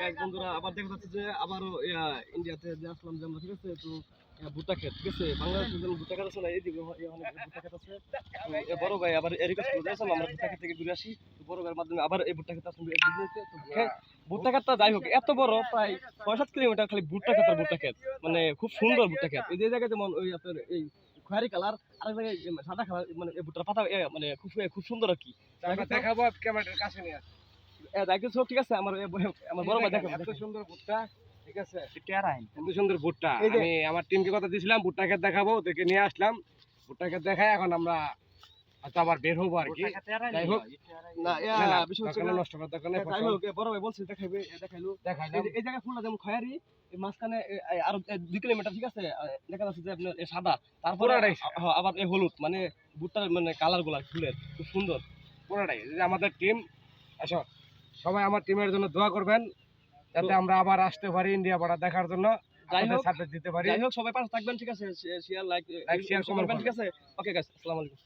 বন্ধুরা, আবার দেখা যাচ্ছে যে আবারও ইন্ডিয়াতে যে আসলাম যে আমরা, ঠিক আছে? তো ভুট্টা ক্ষেত, ঠিক আছে? ভুট্টা ক্ষেত আছে না এইদিকে হ- ইয়া অনেক ভুট্টা ক্ষেত আছে। বড় ভাই আবার করে আমরা ভুট্টা ক্ষেত থেকে ঘুরে আসি। তো, বড় ভাইয়ের মাধ্যমে আবার এই ভুট্টা ক্ষেত আসলাম তো ভুট্টা- ক্ষেতটা যাই হোক, এত বড়, প্রায় ছয় সাত কিলোমিটার খালি ভুট্টা ক্ষেত আর ভুট্টা ক্ষেত। মানে খুব সুন্দর ভুট্টা খেত এই যে জায়গায় যেমন ওই আপনার এই খয়েরি কালার, আরেক জায়গায় সাদা কালার মানে ভুট্টার পাতা মানে খুব খুব সুন্দর আর কি। দেখাবো কাছে নিয়ে। আসি। এ, ঠিক আছে? আমার আমার বড় ভাই দেখো এত সুন্দর ভুট্টা ঠিক আছে? এত সুন্দর ভুট্টা। এই যে- আমি আমার টিমকে কথা দিয়েছিলাম ভুট্টা ক্ষেত দেখাবো ওদেরকে নিয়ে আসলাম। ভুট্টা ক্ষেত দেখায় এখন আমরা হয়তো আবার বের হব আর কি। যাই হোক। না না, না, বিষয় হচ্ছে দোকানে না, নষ্ট করার দোকানে এ, যাই হোক, বড় ভাই বলছে দেখাইবে এ, দেখাইলো। এই জায়গায় ফুলটা যেমন খয়ারি মাঝখানে আরও দুই কিলোমিটার ঠিক আছে? দেখা যাচ্ছে যে আপনার সাদা। তারপরে আ- আবার এই হলুদ। মানে ভুট্টার মানে কালারগুলা ফুলের খুব সুন্দর। পুরোটাই। আমাদের টিম আসো। সবাই আমার টিমের জন্য দোয়া করবেন যাতে আমরা আবার আসতে পারি ইন্ডিয়া বর্ডার দেখার জন্য সাপোর্ট দিতে পারি। যাই হোক সবাই পাশে থাকবেন ঠিক আছে? Share like like share comment ঠিক আছে? ওকে গাইস আসসালামু আলাইকুম।